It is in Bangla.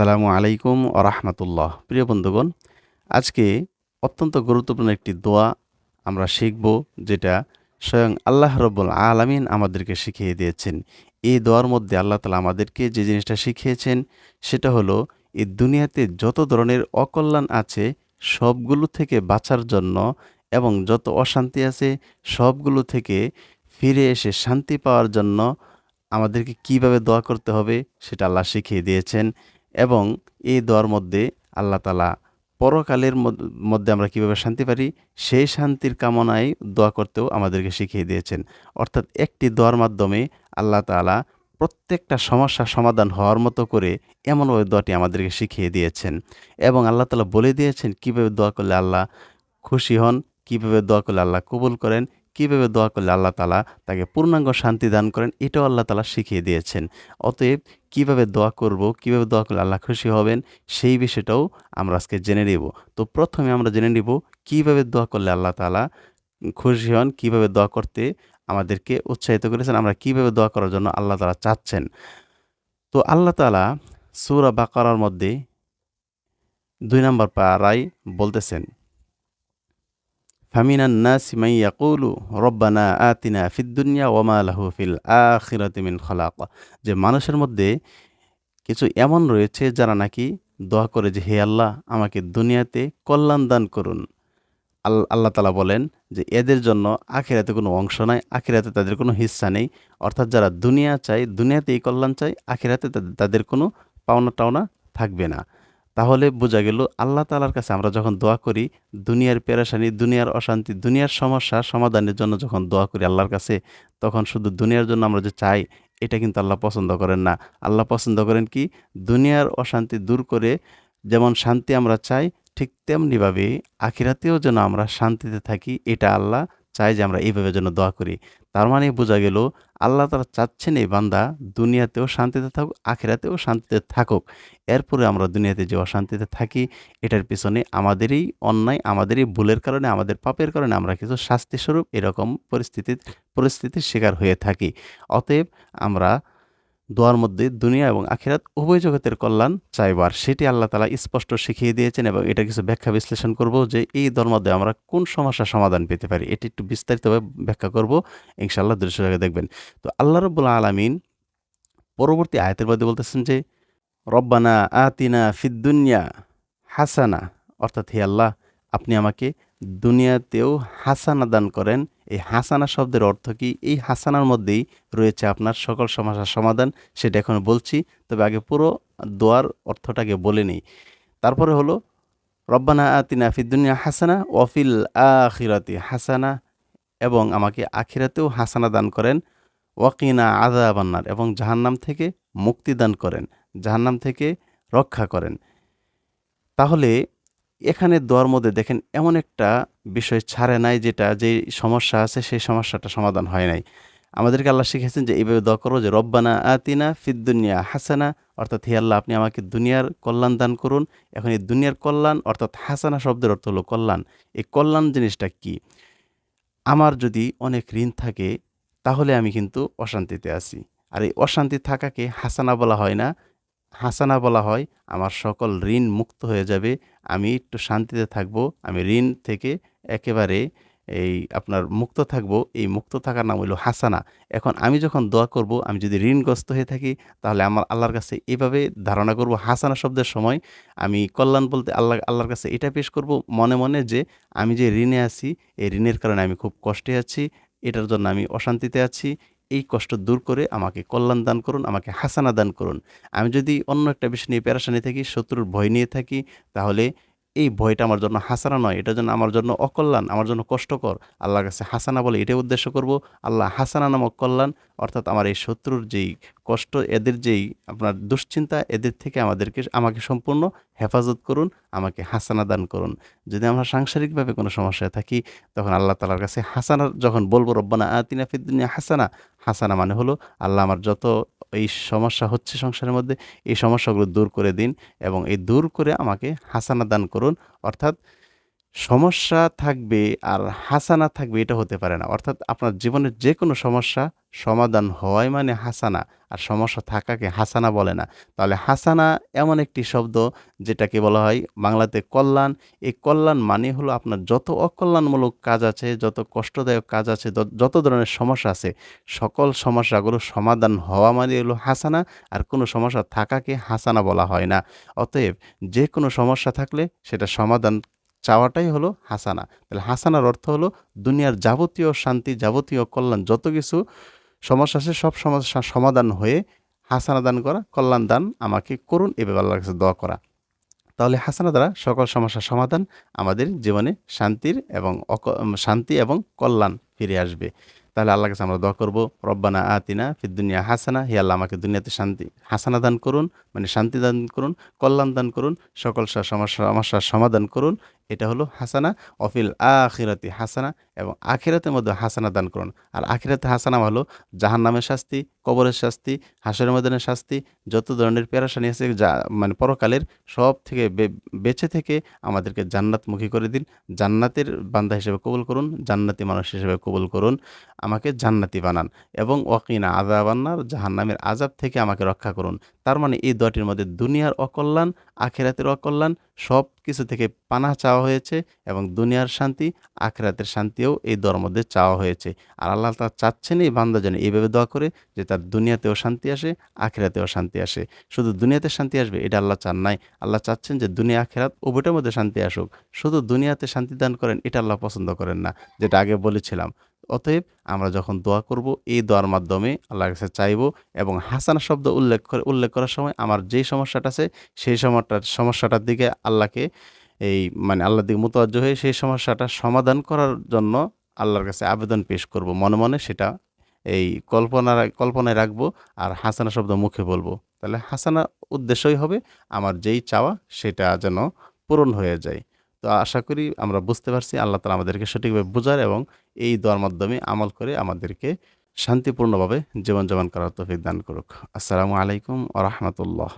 আসসালামু আলাইকুম আরহামতুল্লাহ প্রিয় বন্ধুগণ, আজকে অত্যন্ত গুরুত্বপূর্ণ একটি দোয়া আমরা শিখব, যেটা স্বয়ং আল্লাহ রব্বুল আলামিন আমাদেরকে শিখিয়ে দিয়েছেন। এই দোয়ার মধ্যে আল্লাহ তালা আমাদেরকে যে জিনিসটা শিখিয়েছেন, সেটা হলো, এই দুনিয়াতে যত ধরনের অকল্যাণ আছে, সবগুলো থেকে বাঁচার জন্য এবং যত অশান্তি আছে, সবগুলো থেকে ফিরে এসে শান্তি পাওয়ার জন্য আমাদেরকে কীভাবে দোয়া করতে হবে, সেটা আল্লাহ শিখিয়ে দিয়েছেন। এবং এই দোয়ার মধ্যে আল্লাহ তালা পরকালের মধ্যে আমরা কীভাবে শান্তি পারি, সেই শান্তির কামনায় দোয়া করতেও আমাদেরকে শিখিয়ে দিয়েছেন। অর্থাৎ একটি দোয়ার মাধ্যমে আল্লাহ তালা প্রত্যেকটা সমস্যার সমাধান হওয়ার মতো করে এমনভাবে দোয়াটি আমাদেরকে শিখিয়ে দিয়েছেন এবং আল্লাহ তালা বলে দিয়েছেন, কীভাবে দোয়া করলে আল্লাহ খুশি হন, কীভাবে দোয়া করলে আল্লাহ কবুল করেন কীভাবে দোয়া করলে আল্লাহ তালা তাকে পূর্ণাঙ্গ শান্তি দান করেন, এটাও আল্লাহ তালা শিখিয়ে দিয়েছেন। অতএব কীভাবে দোয়া করব, কীভাবে দোয়া করলে আল্লাহ খুশি হবেন, সেই বিষয়টাও আমরা আজকে জেনে নেব। তো প্রথমে আমরা জেনে নিব কীভাবে দোয়া করলে আল্লাহ তালা খুশি হন, কীভাবে দোয়া করতে আমাদেরকে উৎসাহিত করেছেন, আমরা কীভাবে দোয়া করার জন্য আল্লাহ তালা চাচ্ছেন। তো আল্লাহ তালা সুরা বাকারার মধ্যে দুই নম্বর পাড়ায় বলতেছেন ফামিনান নাসি মাই ইয়াকুলু রব্বানা আতিনা ফিদ দুনিয়া ওমা লাহু ফিল আখিরাতি মিন খলাক যে মানুষের মধ্যে কিছু এমন রয়েছে যারা নাকি দোয়া করে যে, হে আল্লাহ, আমাকে দুনিয়াতে কল্যাণ দান করুন। আল- আল্লাহ তালা বলেন যে, এদের জন্য আখিরাতে কোনো অংশ নাই, আখিরাতে তাদের কোনো হিস্সা নেই। অর্থাৎ যারা দুনিয়া চায় দুনিয়াতে এই কল্যাণ চায়, আখিরাতে তাদের কোনো পাওনা টাওনা থাকবে না। তাহলে বোঝা গেল আল্লাহ তালার কাছে আমরা যখন দোয়া করি, দুনিয়ার পেরেশানি, দুনিয়ার অশান্তি, দুনিয়ার সমস্যা সমাধানের জন্য যখন দোয়া করি আল্লাহর কাছে, তখন শুধু দুনিয়ার জন্য আমরা যে চাই, এটা কিন্তু আল্লাহ পছন্দ করেন না। আল্লাহ পছন্দ করেন কি? দুনিয়ার অশান্তি দূর করে যেমন শান্তি আমরা চাই, ঠিক তেমনিভাবে আখিরাতেও যেন আমরা শান্তিতে থাকি, এটা আল্লাহ চায় যে আমরা এইভাবে যেন দোয়া করি। তার মানে বোঝা গেল, আল্লাহ তারা চাচ্ছেন এই বান্দা দুনিয়াতেও শান্তিতে থাকুক, আখেরাতেও শান্তিতে থাকুক। এরপরে আমরা দুনিয়াতে যে অশান্তিতে থাকি, এটার পিছনে আমাদেরই অন্যায়, আমাদেরই ভুলের কারণে, আমাদের পাপের কারণে আমরা কিছু শাস্তিস্বরূপ এরকম পরিস্থিতির পরিস্থিতির শিকার হয়ে থাকি। অতএব আমরা দোয়ার মধ্যে দুনিয়া এবং আখিরাত উভয় জগতের কল্যাণ চাইবার। সেটি আল্লাহ তালা স্পষ্ট শিখিয়ে দিয়েছেন এবং এটা কিছু ব্যাখ্যা বিশ্লেষণ করব যে এই দোয়ার মধ্যে আমরা কোন সমস্যার সমাধান পেতে পারি। এটি একটু বিস্তারিতভাবে ব্যাখ্যা করব। ইনশাআল্লাহ দৃশ্য জায়গায় দেখবেন। তো আল্লাহ রব্বুল আলমিন পরবর্তী আয়তের মধ্যে বলতেছেন যে, রব্বানা আতিনা ফিদ্দুনিয়া হাসানা। অর্থাৎ, হে আল্লাহ, আপনি আমাকে দুনিয়াতেও হাসানা দান করেন। এই হাসানা শব্দের অর্থ কি? এই হাসানার মধ্যেই রয়েছে আপনার সকল সমস্যার সমাধান, সেটা এখন বলছি, তবে আগে পুরো দোয়ার অর্থটাকে বলে নিই। তারপরে হলো, রব্বানা আতিনা দুনিয়া হাসানা ওয়াফিল আখিরাতি হাসানা এবং আমাকে আখিরাতেও হাসানা দান করেন। ওয়াকিনা আদা বান্নার এবং জাহান্নাম থেকে মুক্তি দান করেন, জাহান্নাম থেকে রক্ষা করেন। তাহলে এখানে দোয়ার মধ্যে দেখেন এমন একটা বিষয় ছাড়ে নাই যেটা যে সমস্যা আছে, সেই সমস্যাটা সমাধান হয় নাই। আমাদেরকে আল্লাহ শিখেছেন যে, এইভাবে দোয়া করো যে, রব্বানা আতিনা ফিদ্দুনিয়া হাসানা অর্থাৎ হে আল্লাহ, আপনি আমাকে দুনিয়ার কল্যাণ দান করুন। এখন এই দুনিয়ার কল্যাণ, অর্থাৎ হাসানা শব্দের অর্থ হলো কল্যাণ। এই কল্যাণ জিনিসটা কি? আমার যদি অনেক ঋণ থাকে, তাহলে আমি কিন্তু অশান্তিতে আছি। আর এই অশান্তি থাকাকে হাসানা বলা হয় না। হাসানা বলা হয়, আমার সকল ঋণ মুক্ত হয়ে যাবে, আমি একটু শান্তিতে থাকব, আমি ঋণ থেকে একেবারে এই আপনার মুক্ত থাকব, এই মুক্ত থাকার নাম হলো হাসানা। এখন আমি যখন দোয়া করব, আমি যদি ঋণগ্রস্ত হয়ে থাকি, তাহলে আমার আল্লাহর কাছে এভাবে ধারণা করব, হাসানা শব্দের সময় আমি কল্যাণ বলতে আল্লাহ, আল্লাহর কাছে এটা পেশ করব, মনে মনে যে আমি যে ঋণে আছি, এই ঋণের কারণে আমি খুব কষ্টে আছি, এটার জন্য আমি অশান্তিতে আছি এই কষ্ট দূর করে আমাকে কল্যাণ দান করুন, আমাকে হাসানা দান করুন। আমি যদি অন্য একটা বিষয় নিয়ে প্যারাসানি থাকি, শত্রুর ভয় নিয়ে থাকি, তাহলে এই ভয়টা আমার জন্য হাসানা নয়, এটা জন্য আমার জন্য অকল্যাণ, আমার জন্য কষ্টকর। আল্লাহর কাছে হাসানা বলে এটাই উদ্দেশ্য করব। আল্লাহ হাসানা নামক কল্যাণ, অর্থাৎ আমার এই শত্রুর যেই কষ্ট, এদের যেই আপনার দুশ্চিন্তা, এদের থেকে আমাদেরকে, আমাকে সম্পূর্ণ হেফাজত করুন, আমাকে হাসানা দান করুন। যদি আমরা সাংসারিকভাবে কোনো সমস্যায় থাকি, তখন আল্লাহ তালার কাছে হাসানা, যখন বলব, রব্বানা আতিনা হাসানা হাসানা মানে হলো, আল্লাহ আমার যত এই সমস্যা হচ্ছে সংসারের মধ্যে, এই সমস্যাগুলো দূর করে দিন এবং এই দূর করে আমাকে হাসানা দান করুন। অর্থাৎ সমস্যা থাকবে আর হাসানা থাকবে এটা হতে পারে না। অর্থাৎ আপনার জীবনের যে কোনো সমস্যা সমাধান হওয়াই মানে হাসানা। আর সমস্যা থাকাকে হাসানা বলে না। তাহলে হাসানা এমন একটি শব্দ যেটাকে বলা হয় বাংলাতে কল্যাণ। এই কল্যাণ মানে হলো আপনার যত অকল্যাণমূলক কাজ আছে, যত কষ্টদায়ক কাজ আছে, যত ধরনের সমস্যা আছে, সকল সমস্যাগুলো সমাধান হওয়া মানে হলো হাসানা। আর কোনো সমস্যা থাকাকে হাসানা বলা হয় না। অতএব যে কোনো সমস্যা থাকলে সেটা সমাধান চাওয়াটাই হলো হাসানা। তাহলে হাসানার অর্থ হলো দুনিয়ার যাবতীয় শান্তি, যাবতীয় কল্যাণ যত কিছু সমস্যা আছে সব সমস্যা সমাধান হয়ে হাসানা দান করা, কল্যাণ দান আমাকে করুন এভাবে আল্লাহর কাছে দোয়া করা। তাহলে হাসানা দ্বারা সকল সমস্যার সমাধান আমাদের জীবনে শান্তির এবং শান্তি এবং কল্যাণ ফিরে আসবে। তাহলে আল্লাহ কাছে আমরা দোয়া করব রব্বানা আতিনা দুনিয়া হাসানা হে আল্লাহ আমাকে দুনিয়াতে শান্তি হাসানা দান করুন মানে শান্তি দান করুন কল্যাণ দান করুন সকল সমস্যা সমস্যার সমাধান করুন এটা হলো হাসানা অফিল আখিরাতি হাসানা এবং আখিরাতের মধ্যে হাসানা দান করুন। আর আখিরাতে হাসানা হলো জাহান নামের শাস্তি, কবরের শাস্তি হাসের ময়দানের শাস্তি, যত ধরনের পেরাশানি আছে যা মানে পরকালের সব থেকে বেঁচে থেকে আমাদেরকে জান্নাতমুখী করে দিন। জান্নাতের বান্দা হিসেবে কবুল করুন, জান্নাতি মানুষ হিসেবে কবুল করুন, আমাকে জান্নাতি বানান এবং ওয়াকিনা আজাবান্নার জাহান্নামের আজাব থেকে আমাকে রক্ষা করুন। তার মানে এই দোয়াটির মধ্যে দুনিয়ার অকল্যাণ, আখেরাতের অকল্যাণ সব কিছু থেকে পানা চাওয়া হয়েছে এবং দুনিয়ার শান্তি আখেরাতের শান্তিও এই দোয়ার মধ্যে চাওয়া হয়েছে। আর আল্লাহ তা চাচ্ছেন এই বান্দা যেন এইভাবে দোয়া করে যে তার দুনিয়াতেও শান্তি আসে, আখেরাতেও শান্তি আসে। শুধু দুনিয়াতে শান্তি আসবে, এটা আল্লাহ চান নাই। আল্লাহ চাচ্ছেন যে দুনিয়া, আখেরাত উভয়টার মধ্যে শান্তি আসুক। শুধু দুনিয়াতে শান্তি দান করেন, এটা আল্লাহ পছন্দ করেন না, যেটা আগে বলেছিলাম। অতএব আমরা যখন দোয়া করব, এই দোয়ার মাধ্যমে আল্লাহর কাছে চাইব এবং হাসানা শব্দ উল্লেখ করে, উল্লেখ করার সময় আমার যেই সমস্যাটা আছে, সেই সমস্যাটার সমস্যাটার দিকে আল্লাহকে এই মানে আল্লাহর দিকে মোতওয়াজ্জ হয়ে সেই সমস্যাটা সমাধান করার জন্য আল্লাহর কাছে আবেদন পেশ করব। মনে মনে সেটা এই কল্পনা কল্পনায় রাখব আর হাসানা শব্দ মুখে বলব। তাহলে হাসানা উদ্দেশ্যই হবে আমার যেই চাওয়া সেটা যেন পূরণ হয়ে যায়। তো আশা করি আমরা বুঝতে পারছি আল্লাহ তালা আমাদেরকে সঠিকভাবে বোঝার এবং এই দোয়ার মাধ্যমে আমল করে আমাদেরকে শান্তিপূর্ণভাবে জীবনযাপন করার তৌফিক দান করুক। আসসালামু আলাইকুম আ রহমতুল্লাহ।